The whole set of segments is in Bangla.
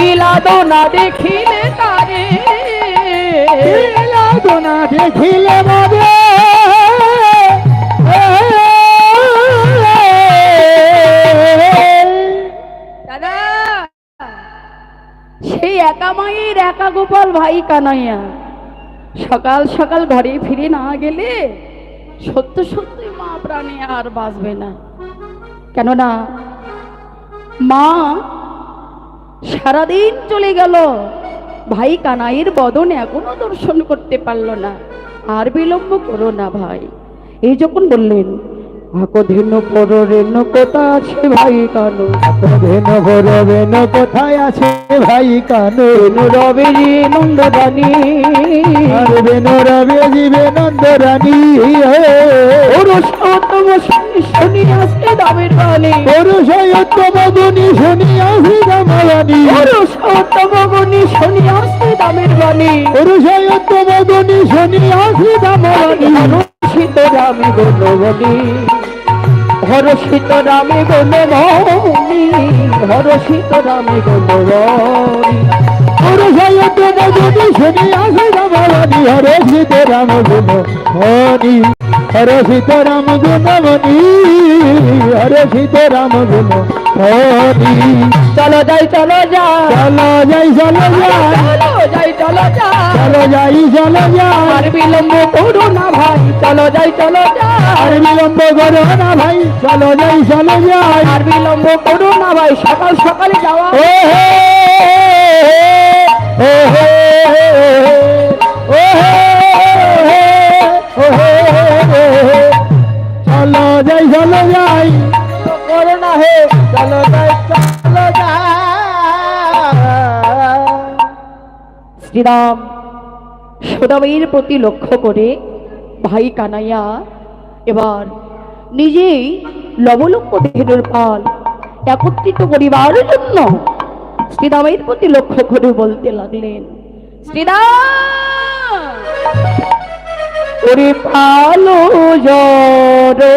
বিলাদো না দেখিলে তারে। না দেখিলে মরে দাদা সেই একা মায়ের একা গোপাল ভাই কানাইয়া সকাল সকাল ঘরে ফিরে না গেলে সত্য সত্যি মা প্রাণে আর বাঁচবে না। কেননা মা সারাদিন চলে গেল। ভাই কানাইয়ের বদনে এখনও দর্শন করতে পারল না। আর বিলম্ব করো না ভাই। এই যখন বললেন আকধেনু পর রেণু কোথায় আছে ভাই কানু? আকধেনু পর রেণু কোথায় আছে ভাই কানু? রেণু রবে জি নন্দ রানী রেণু রবে জীবে নন্দ রানী পুরুষোত্তম শনি আসে দামের বালি পুরুষোত্তম গুণী শনি আসে দামের বাণী। পুরুষোত্তম গুণী শুনি আসে দামের বালি পুরুষোত্তম গুণী শনি আসে দামের বাণী। সিদ্ধ রামী গুণবতী হর সীতারামে গোলি হর সীতারামে গোলি হর সয়তনে যদি শুনি আসে রামাবানি হর সীতারাম গুণমণি হর সীতারাম গুণমণি হর সীতারাম গুণমণি চলো যাই চলো যাই। চলো যাই চলো যাই। চলো যাই চলো যাই চলো যাই আর বিলম্ব করো না ভাই চলো যাই চলো যাই আর বিলম্ব করো না ভাই চলো যাই চলো যাই। আর বিলম্ব করো না ভাই সকাল সকালে যাওয়া। ও হে ও হে ও হে ও হে চলো যাই চলো যাই। করো না হে চলো যাই শ্রীরাম সুদামের প্রতি লক্ষ্য করে ভাই কানাইয়া এবার নিজেই লবলক্ষ দেহের পাল একত্রিত করিবার জন্য শ্রীরামের প্রতি লক্ষ্য করে বলতে লাগলেন, শ্রীরাম পালো জড়ো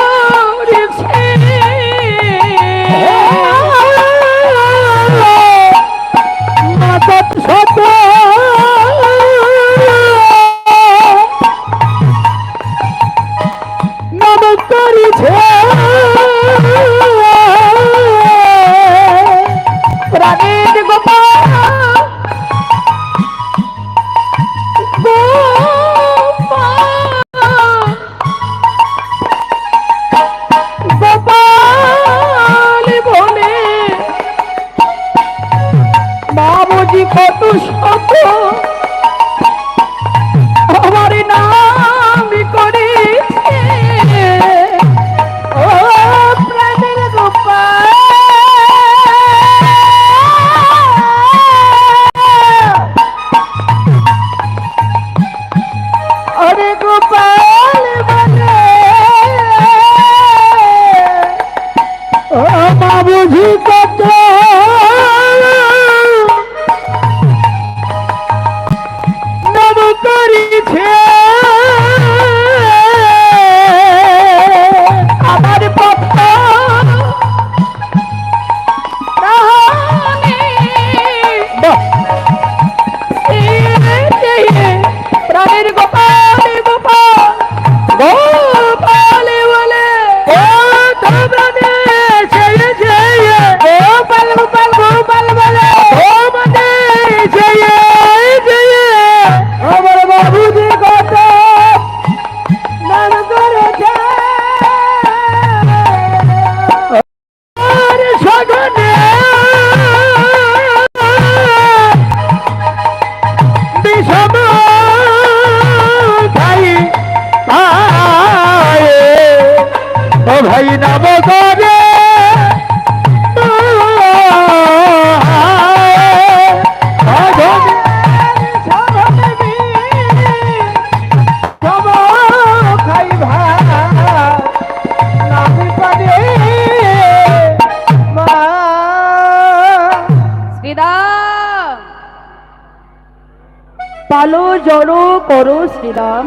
পালো জড়ো করো শ্রীরাম।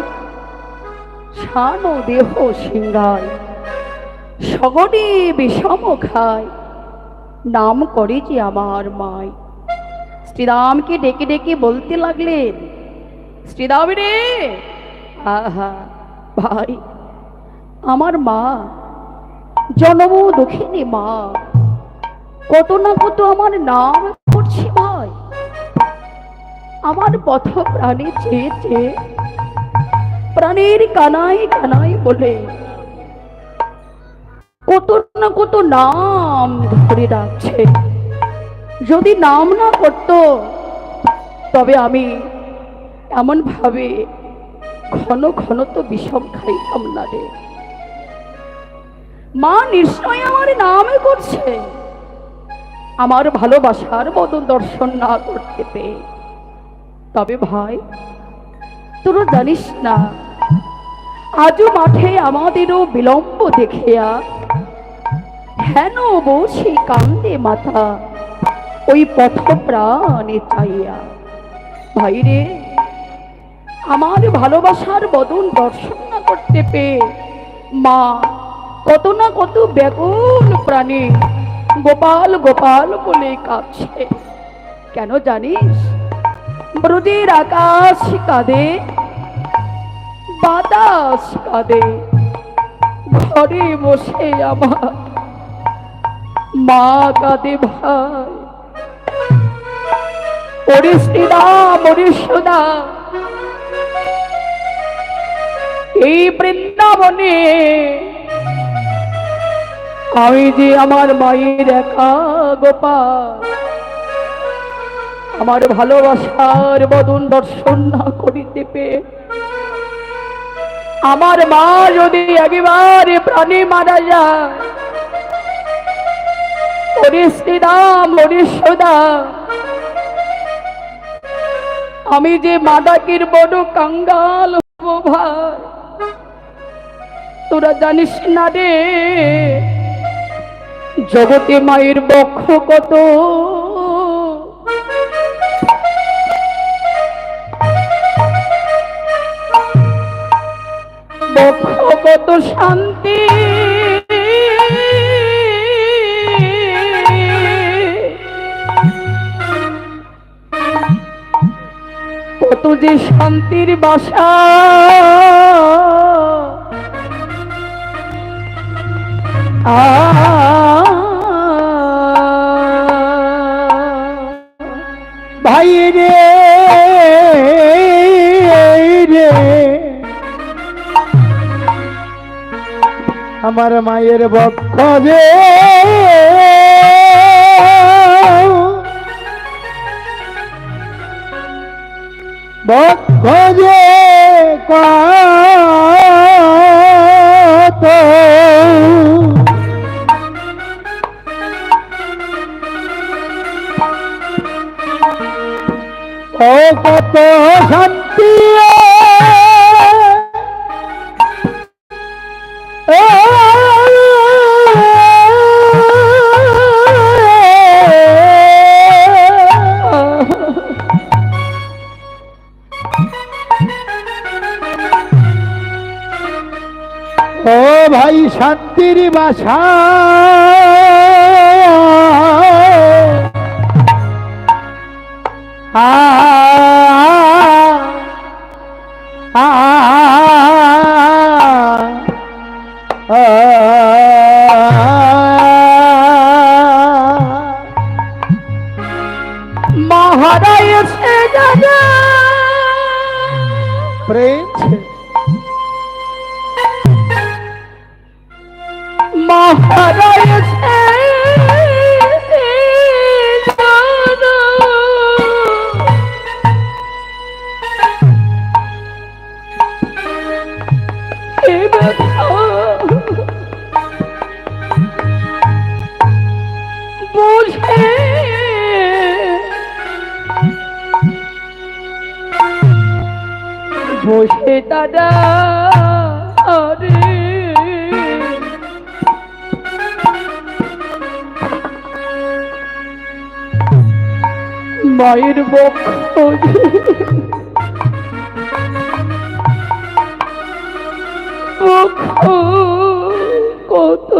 শানো দেহ সিংহায় সগনে বিষম খায়। নাম করে যে আমার মায়। শ্রীরামকে ডেকে ডেকে বলতে লাগলেন, শ্রীরাম রে! আহা, ভাই, আমার মা, জনম দুঃখিনী মা। কত না কত আমার নাম করছি ভাই আমার পথ প্রাণী চেয়ে চেয়ে প্রাণীর কানাই কানাই বলে। কত না কত নাম ধরে রাখছে যদি নাম না করত, তবে আমি এমন ভাবে ঘন ঘন তো বিষম খাইতাম না রে। মা নিশ্চয় আমার নামে করছে। আমার ভালোবাসার মতন দর্শন না করতে পেয়ে। তবে ভাই, তোরা জানিস না, আজও মাঠে আমাদেরও বিলম্ব দেখিয়া হেন বসে কান্দে মাথা, ওই পথ প্রাণে চাইয়া ভাই রে, আমার ভালোবাসার বদন দর্শন না করতে পেয়ে মা কত না কত ব্যাকুল প্রাণী গোপাল গোপাল বলে কাঁদছে। কেন জানিস? ব্রজের আকাশ কাঁদে, বাতাস কাঁদে, ঘরে বসে আমার মা কাঁদে ভাই। ওরে শ্রীরাম এই বৃন্দাবনে আমি যে আমার মায়ের একা গোপাল আমার ভালোবাসার বদন দর্শন না করিতে পেয়ে। আমার মা যদি একেবারে প্রাণী মারা যায় আমি যে মাদাকির বড় কাঙ্গাল তোরা জানিস না রে, জগতে মায়ের বক্ষ কত? কত শান্তি। কত যে শান্তির বাসা। ভাই রে আমার মায়ের বক্ষ যে। বক্ষ যে ও ভাই শান্তির বাসা মহারায় প্রেম মায়ের বক্ষ কত